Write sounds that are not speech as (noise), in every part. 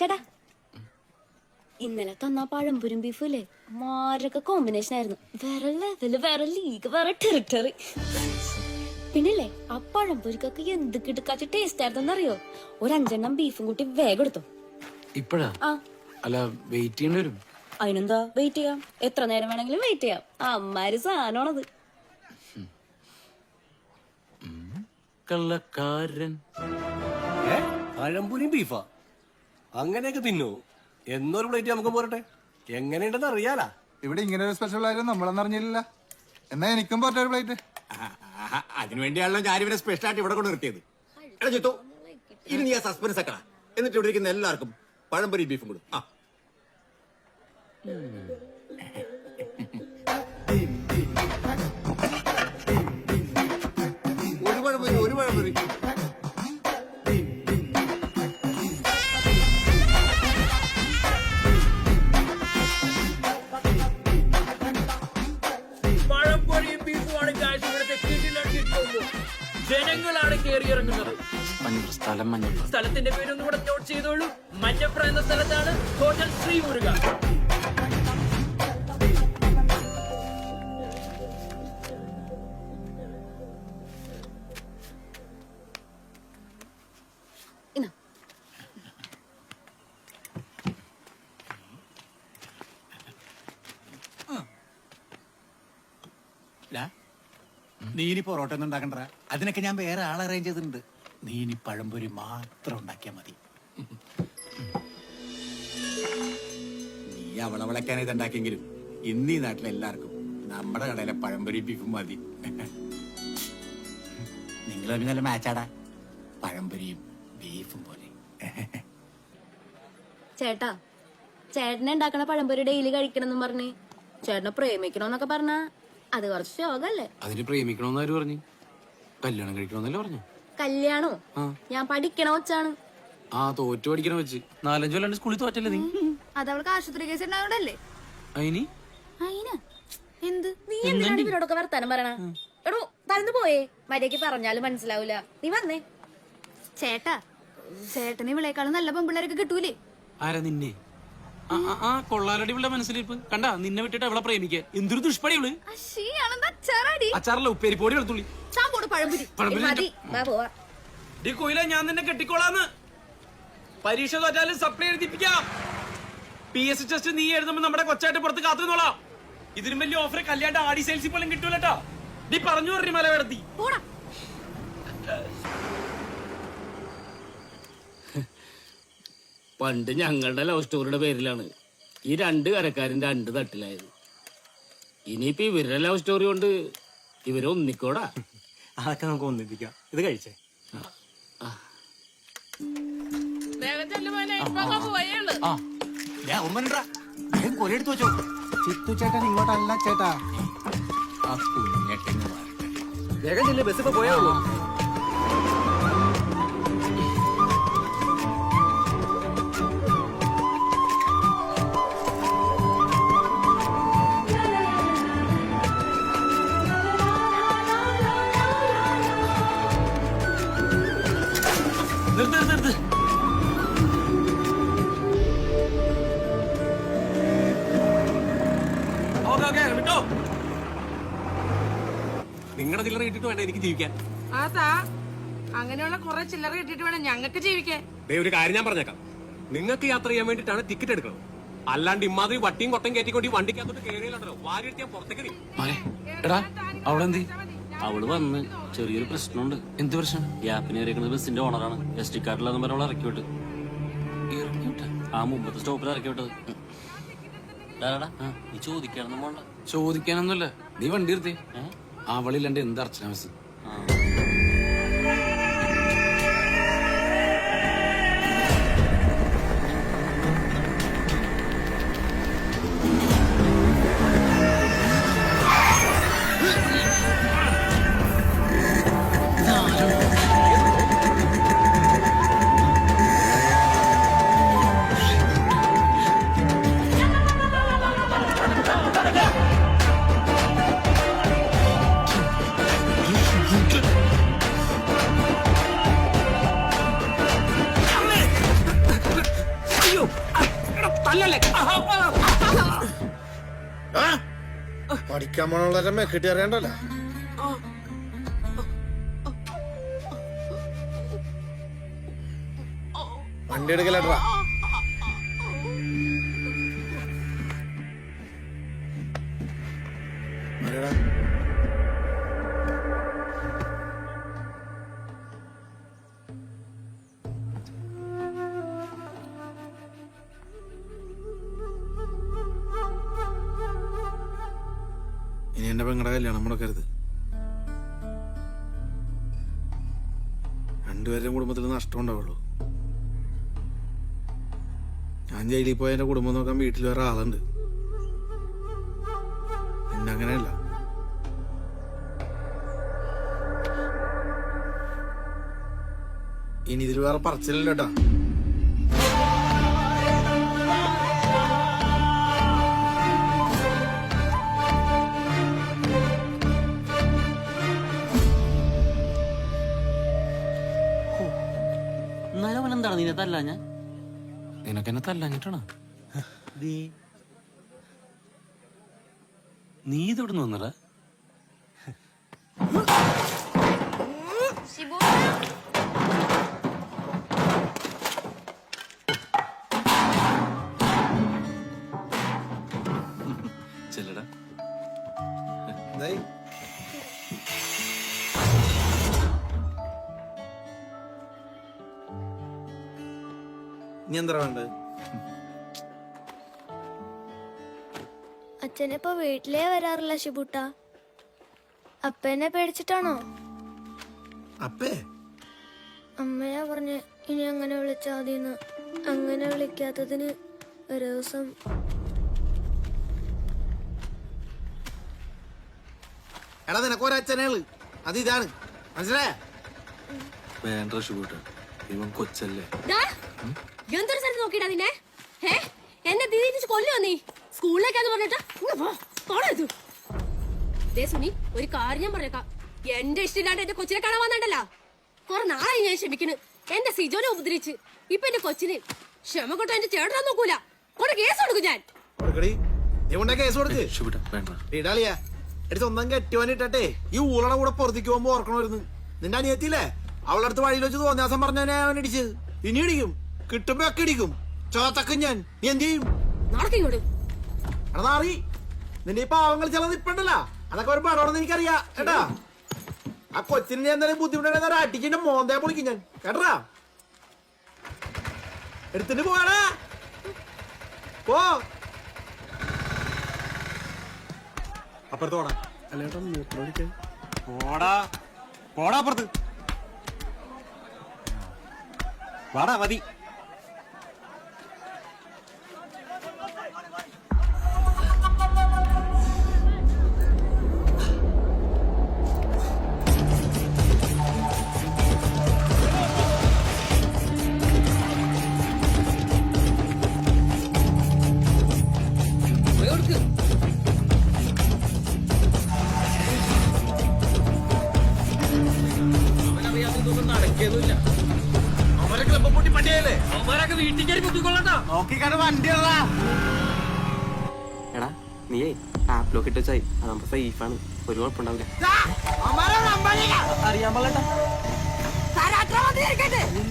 ചേട്ടാ ഇന്നലെ തന്ന പഴംപൊരും ബീഫും ഇല്ലേ മാരൊക്കെ കോമ്പിനേഷൻ ആയിരുന്നു. വേറെ ലെവൽ വേറെ ലീഗ് വേറെ ടെറിട്ടറി പിന്നല്ലേ ആ പഴംപൊരിക്കൊക്കെ എന്ത് കിടക്കാച്ച ടേസ്റ്റ് ആയിരുന്നെന്നറിയോ ഒരു അഞ്ചെണ്ണം ബീഫും കൂട്ടി വേഗം എടുത്തു. ഇപ്പഴാ? അല്ല വെയിറ്റ് ചെയ്യേണ്ടി വരും. അതിനെന്താ വെയിറ്റ് ചെയ്യാം? എത്ര നേരം വേണമെങ്കിലും വെയിറ്റ് ചെയ്യാം. അമ്മാര് സാധനമാണത്. കള്ളക്കാരൻ. പഴംപുരി ബീഫാ? അങ്ങനെയൊക്കെ തിന്നോ. എന്നൊരു പ്ലേറ്റ് നമുക്ക് പോരട്ടെ? എങ്ങനെയുണ്ടെന്ന് അറിയാലാ. ഇവിടെ ഇങ്ങനെ ഒരു സ്പെഷ്യൽ ആയിരുന്നു നമ്മളെന്നറിഞ്ഞില്ല എന്നാ എനിക്കും പോട്ടെ ഒരു പ്ലേറ്റ് അതിനുവേണ്ടിയാണല്ലോ ഞാൻ ഇവരെ സ്പെഷ്യൽ ആയിട്ട് ഇവിടെ കൊണ്ട് നിർത്തിയത്. എടാ ചിത്തു ഇനി നീ ആ സസ്പെൻസ് ആക്കണ എന്നിട്ട് ഇവിടെ ഇരിക്കുന്ന എല്ലാവർക്കും പഴംപൊരി ബീഫും കൊടു. ആ. ഒരു പഴംപൊരി ഒരു പഴംപൊരി. സ്ഥലം മഞ്ഞ സ്ഥലത്തിന്റെ പേരൊന്നും കൂടെ നോട്ട് ചെയ്തോളൂ. മഞ്ഞപ്ര എന്ന സ്ഥലത്താണ് ഹോട്ടൽ ശ്രീ മുരുക നീ ഇനി പൊറോട്ട ഒന്നും ഉണ്ടാക്കണ്ട അതിനൊക്കെ ഞാൻ വേറെ ആൾ അറേഞ്ച് ചെയ്തിട്ടുണ്ട്. നീ ഇനി പഴംപൊരി മാത്രം ഉണ്ടാക്കിയാൽ മതി. നീ അവളെ ഇത് ഉണ്ടാക്കിയെങ്കിലും ഇന്ന് ഈ നാട്ടിലെ എല്ലാവർക്കും നമ്മുടെ കടയിലെ പഴംപൊരി ബീഫും മതി. നിങ്ങൾ തമ്മിൽ നല്ല മാച്ചാടാ പഴംപൊരിയും ബീഫും പോലെ. ചേട്ടാ ചേട്ടനെ ഉണ്ടാക്കണ പഴംപൊരി ഡെയിലി കഴിക്കണമെന്നും പറഞ്ഞ്. ചേട്ടനെ പ്രേമിക്കണോന്നൊക്കെ പറഞ്ഞ അത് കുറച്ച് ശോകല്ലേ അതിന് പ്രേമിക്കണോന്നാര് ആര് പറഞ്ഞു? കല്യാണം കഴിക്കണമെന്നല്ലേ പറഞ്ഞു? കല്യാണോ? ഞാൻ പഠിക്കണ വെച്ചാണ് ആ തോറ്റു പഠിക്കണ വെച്ച് നാലഞ്ചു കൊല്ലാണ്ട് സ്കൂളിൽ തോറ്റല്ലേ നീ? അത് അവൾക്ക് ആശുപത്രി കേസ് ഉണ്ടായോണ്ടല്ലേ അയിനി? അയിന? എന്ത്? നീ എന്തിനാണ് ഇവരോടൊക്കെ വർത്താനം പറയണ? എടോ തരന്ന് പോയേ. മര്യാദയ്ക്ക് പറഞ്ഞാലും മനസ്സിലാവൂല. നീ വന്നേ. ചേട്ടാ ചേട്ടന് ഇവിളേക്കാളും നല്ല പെമ്പിള്ളേരൊക്കെ കിട്ടൂലേ? ആരാ നിന്നെ? ആ, കൊള്ളാലടി ഇവിടെ മനസ്സിലിരിപ്പ്. കണ്ടാ നിന്നെ വിട്ടിട്ട് അവളെ പ്രേമിക്കാൻ എന്തൊരു ദുഷ്പടി ഇവൾ. അച്ചാറല്ല ഉപ്പേരിപ്പോടി വെളുത്തുള്ളി. സാമ്പോട് പഴംപുരി. മതി. വാ പോവാ. ഡി കോയില ഞാൻ നിന്നെ കെട്ടിക്കോളാന്ന്. പരീക്ഷ തോറ്റാലും സപ്ലൈ എഴുതിപ്പിക്കാം. പി എസ് ടെസ്റ്റ് നീ എഴുതുമ്പോ നമ്മുടെ കൊച്ചായിട്ട് പുറത്ത് കാത്തു കാത്തുനിന്നോളാം. ഇതിനും വലിയ ഓഫർ കല്യാണ്ട് ആടി സെയിൽസിൽ പോലും കിട്ടൂലട്ടോ നീ പറഞ്ഞു പറഞ്ഞു മലവേടത്തി. പോടാ. പണ്ട് ഞങ്ങളുടെ ലവ് സ്റ്റോറിയുടെ പേരിലാണ് ഈ രണ്ട് കരക്കാരും രണ്ട് തട്ടിലായത്. ഇനിയിപ്പോ ഇവരുടെ ലവ് സ്റ്റോറി കൊണ്ട് ഇവരെ ഒന്നിക്കോടാ. അതൊക്കെ നമുക്ക് ഒന്നിപ്പിക്കാം ഇത് കഴിച്ചേ വെച്ചോ ചിത്തു ചേട്ടൻ ഇങ്ങോട്ടല്ല ചേട്ടാ ആ വേഗം ചെല്ലേ ബസ് ഇപ്പൊ പോയാ നിങ്ങളുടെ വേണം വേണ്ട എനിക്ക് ജീവിക്കാൻ. അതാ അങ്ങനെയുള്ള കുറെ ചില്ലറ കിട്ടിയിട്ട് വേണം ഞങ്ങൾക്ക് ജീവിക്കാൻ. ദേ ഒരു കാര്യം ഞാൻ പറഞ്ഞേക്കാം. നിങ്ങൾക്ക് യാത്ര ചെയ്യാൻ വേണ്ടിട്ടാണ് ടിക്കറ്റ് എടുക്കുന്നത് അല്ലാണ്ട് ഇമ്മാതിരി വട്ടിയും കൊട്ടയും കയറ്റിക്കൊണ്ട് ഈ വണ്ടിക്കകത്തോട്ട് കയറിയില്ലല്ലോ വാരി എടുത്ത് ഞാൻ പുറത്തേക്ക് എറിയും. മോനെ, എടാ അവളെന്തി? അവൾ വന്ന് ചെറിയൊരു പ്രശ്നമുണ്ട്. എന്ത് പ്രശ്നം? ഗ്യാപ്പിന് ഇറക്കുന്നത് ബസ്സിന്റെ ഓണറാണ്. എസ് ടി കാർഡിലെന്ന് പറഞ്ഞ അവളെ ഇറക്കി വിട്ട്. ആ മുമ്പത്തെ സ്റ്റോപ്പിൽ ഇറക്കി വിട്ടത്. ചോദിക്കാനൊന്നും നീ ചോദിക്കാനൊന്നും പോണ്ട. ചോദിക്കാനൊന്നുമില്ല. നീ വണ്ടി നിർത്തി. ഏ? അവളില്ലാണ്ട് എന്ത് അർച്ചനാവസ്ഥ തല്ലല്ലേ? പഠിക്കാൻ പോണുള്ളവരെ മെക്കിട്ട് അറിയണ്ടല്ലോ? വണ്ടി എടുക്കലട്ടാ ഇനി കല്യാണം മുടക്കരുത് രണ്ടുപേരുടെയും കുടുംബത്തിൽ നഷ്ടം ഉണ്ടാവുള്ളൂ. ഞാൻ ജയിലിൽ പോയ എന്റെ കുടുംബം നോക്കാൻ വീട്ടിൽ വേറെ ആളുണ്ട്. അങ്ങനെയല്ല. ഇനി ഇതിൽ വേറെ പറച്ചില്ലല്ലോ കേട്ടാ നിന്നെ തല്ല ഞാൻ? നിനക്കെന്നെ തല്ലാഞ്ഞിട്ടാണ്? നീ ഇതോടെ വന്നടാ? (laughs) എന്താ വേണ്ടത് അച്ഛനിപ്പോ വീട്ടിലേ വരാറില്ല ശിബുട്ട. അപ്പനെ പേടിച്ചിട്ടാണോ? അപ്പേ? അമ്മയാ പറഞ്ഞ് ഇനി അങ്ങനെ വിളിച്ചാ മതിന്ന്. അങ്ങനെ വിളിക്കാത്തതിന് ഒരു ദിവസം. എടാ നിനക്ക് ഒരച്ഛനേൾ അത് ഇതാണ്. മനസ്സിലായ? വേണ്ട ഷൂട്ട് ഇവൻ കൊച്ചല്ലേ. എന്തൊരു സ്ഥലത്ത് നോക്കിയിട്ടാ നിന്നെ? ഏ എന്നെ തിരിച്ച് കൊല്ലുവോ നീ? സ്കൂളിലേക്കാന്ന് പറഞ്ഞിട്ട് ഇങ്ങ് പോ. പോടാ ഇത്. ദേ സുനി ഒരു കാര്യം ഞാൻ പറഞ്ഞേക്കാം. എന്റെ ഇഷ്ടമില്ലാണ്ട് എന്റെ കൊച്ചിനെ കാണാൻ വന്നിട്ടല്ല കുറെ നാളായി ഞാൻ ക്ഷമിക്കണ് എന്റെ സിജോനെ ഉപദ്രവിച്ച്. ഇപ്പൊ എന്റെ കൊച്ചിന് ക്ഷമ കൊട്ടോ എന്റെ ചേട്ടനാ നോക്കൂല. കൊറേ കേസ് കൊടുക്കും ഞാൻ. ഒന്നും കെട്ടിയോനിട്ടെ ഈ ഊളടെ കൂടെ പുറത്തേക്ക് പോകുമ്പോ ഓർക്കണമായിരുന്നു നിന്റെ അനിയത്തില്ലേ അവളടുത്ത് അടുത്ത് വഴിയിൽ വെച്ച് തോന്നിയാസം പറഞ്ഞവനെ അവൻ ഇടിച്ചത് ഇനി ഇടിക്കും. കിട്ടുമ്പോ ഒക്കെ ഇടിക്കും. ചോത്തക്കും ഞാൻ. നീ എന്ത് ചെയ്യും? നടക്കും ഇങ്ങോട്ട്. എടാ നാറി നിന്റെ ഈ പാവങ്ങൾ ചിലത് ഇപ്പണ്ടല്ല. അതൊക്കെ ഒരു പടമാണെന്ന് എനിക്കറിയാ. കേട്ടാ? ആ കൊച്ചിന് ഞാൻ എന്തായാലും ബുദ്ധിമുട്ടുണ്ടെങ്കിൽ അടിക്കിന്റെ മോന്തേ പൊളിക്കും ഞാൻ. കേട്ടാ എടുത്തിട്ട് പോടാ പോ. അപ്പുറത്തോടാ. അല്ലേട്ടാ മൂത്രമൊഴിക്കാൻ പോടാ. പോടാ അപ്പുറത്ത്. വാടാ മതി. നടക്കുന്നില്ല അവരെ ക്ലബ്ബ് പൊട്ടി പണ്ടിയല്ലേ അവരൊക്കെ വീട്ടിൽ കയറി കുത്തിക്കൊള്ളട്ടാ നോക്കിക്കാണ് വണ്ടിയുള്ള എടാ നീയേ ആപ്പിലൊക്കെ ഇട്ട് വെച്ചായി. അതാകുമ്പോ സേഫാണ് ഒരു കുഴപ്പമുണ്ടാവില്ല. അറിയാൻ പാടില്ല നീ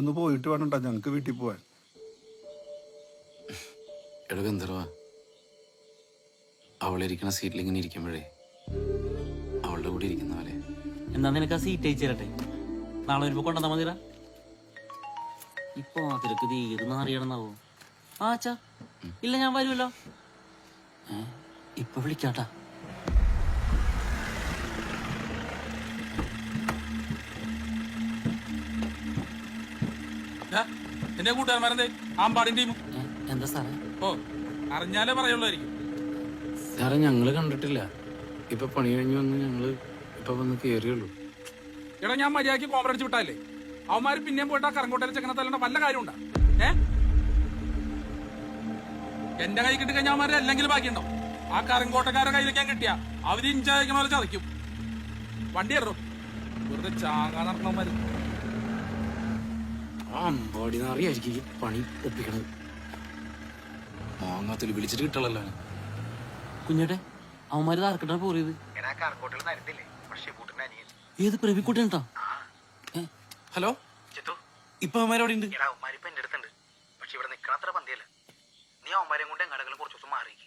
ഒന്ന് പോയിട്ട് വേണ്ട ഞങ്ങക്ക് വീട്ടിൽ പോവാൻ. എടാ ഗന്ധർവ അവളിരിക്കണ സീറ്റിൽ ഇങ്ങനെ ഇരിക്കുമ്പോഴേ അവളുടെ കൂടെ ഇരിക്കുന്ന പോലെ. എന്നാ നിനക്ക് ആ സീറ്റ് അയച്ചു തരട്ടെ? നാളെ വരുമ്പോ കൊണ്ടുവന്നാ മതി ഇപ്പൊ അതിലൊക്കെ തീർന്ന് അറിയണമെന്നാവോ ആ അച്ഛാ ഇല്ല ഞാൻ വരുമല്ലോ. ഇപ്പൊ വിളിക്കാട്ടാ. എന്റെ കൂട്ടുകാരന്മാരെന്തേ? ആമ്പാടിൻ ടീമും. എന്താ സാറേ? ഓ അറിഞ്ഞാലേ പറയുള്ളായിരിക്കും. സാറേ ഞങ്ങൾ കണ്ടിട്ടില്ല. ഇപ്പൊ പണി കഴിഞ്ഞു വന്ന് ഞങ്ങൾ ഇപ്പൊ വന്ന് കേറിയുള്ളൂ. എടാ ഞാൻ മര്യാദയ്ക്ക് കോമറടിച്ച് വിട്ടാലേ? അവന്മാര് പിന്നെയും പോയിട്ട് ആ കറങ്കോട്ടയിൽ ചെക്കനെ തല്ലേണ്ട വല്ല കാര്യമുണ്ടാ? ഏ? എന്റെ കൈ കിട്ടി കഴിഞ്ഞാൽ അവന്മാരെ അല്ലെങ്കിലും ബാക്കിയുണ്ടോ ആ കറങ്കോട്ടക്കാരെ കയ്യിലേക്ക് ഞാൻ കിട്ടിയ അവർ ഇഞ്ചായിരിക്കണോ പോലെ ചതയ്ക്കും. വണ്ടി ഇറോ വെറുതെ ചാകാൻ നടക്കണമാര് അമ്പാടി അറിയായിരിക്കും ഈ പണി ഒപ്പിക്കണത്. മാങ്ങാത്തൊലി വിളിച്ചിട്ട് കിട്ടണല്ലോ. കുഞ്ഞേട്ടെ അവന്മാര് താർക്കട്ടാ പോറിയത്? ഏത് പ്രവിക്കുട്ടൻട്ടാ ഹലോ? ഇപ്പൊ അവന്മാരവിടെ ഉണ്ട്? പക്ഷെ ഇവിടെ നിക്കണത്ര പന്തിയല്ല. നീ അവന്മാരെയും കൊണ്ട് എങ്ങാടെങ്കിലും കുറച്ചു ദിവസം മാറിയിരിക്കും.